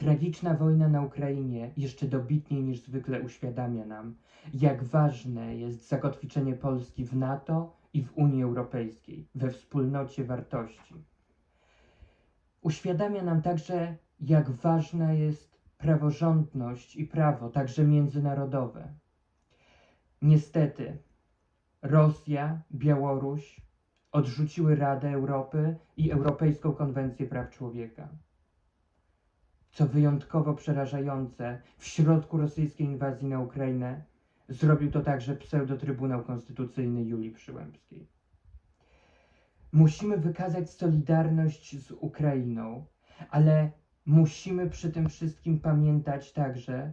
Tragiczna wojna na Ukrainie jeszcze dobitniej niż zwykle uświadamia nam, jak ważne jest zakotwiczenie Polski w NATO i w Unii Europejskiej, we wspólnocie wartości. Uświadamia nam także, jak ważna jest praworządność i prawo, także międzynarodowe. Niestety, Rosja, Białoruś odrzuciły Radę Europy i Europejską Konwencję Praw Człowieka. Co wyjątkowo przerażające, w środku rosyjskiej inwazji na Ukrainę zrobił to także pseudo-Trybunał Konstytucyjny Julii Przyłębskiej. Musimy wykazać solidarność z Ukrainą, ale musimy przy tym wszystkim pamiętać także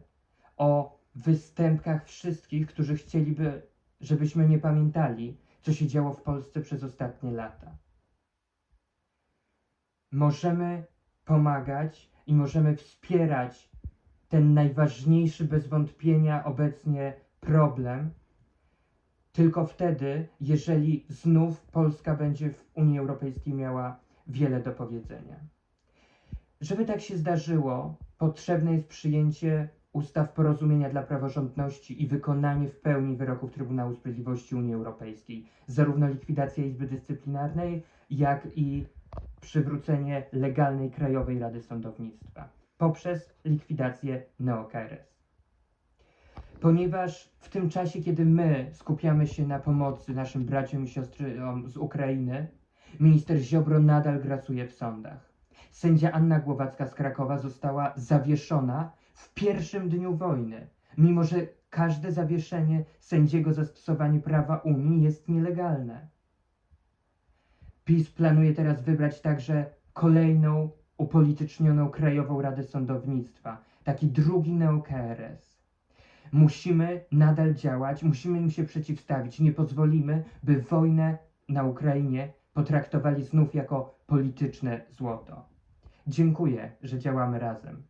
o występkach wszystkich, którzy chcieliby, żebyśmy nie pamiętali, co się działo w Polsce przez ostatnie lata. Możemy pomagać i możemy wspierać ten najważniejszy bez wątpienia obecnie problem, tylko wtedy, jeżeli znów Polska będzie w Unii Europejskiej miała wiele do powiedzenia. Żeby tak się zdarzyło, potrzebne jest przyjęcie ustaw porozumienia dla praworządności i wykonanie w pełni wyroków Trybunału Sprawiedliwości Unii Europejskiej, zarówno likwidacja Izby Dyscyplinarnej, jak i przywrócenie legalnej Krajowej Rady Sądownictwa poprzez likwidację NeoKRS. Ponieważ w tym czasie, kiedy my skupiamy się na pomocy naszym braciom i siostrom z Ukrainy, minister Ziobro nadal grasuje w sądach. Sędzia Anna Głowacka z Krakowa została zawieszona w pierwszym dniu wojny, mimo że każde zawieszenie sędziego zastosowanie prawa Unii jest nielegalne. PiS planuje teraz wybrać także kolejną upolitycznioną Krajową Radę Sądownictwa, taki drugi neo-KRS. Musimy nadal działać, musimy im się przeciwstawić. Nie pozwolimy, by wojnę na Ukrainie potraktowali znów jako polityczne złoto. Dziękuję, że działamy razem.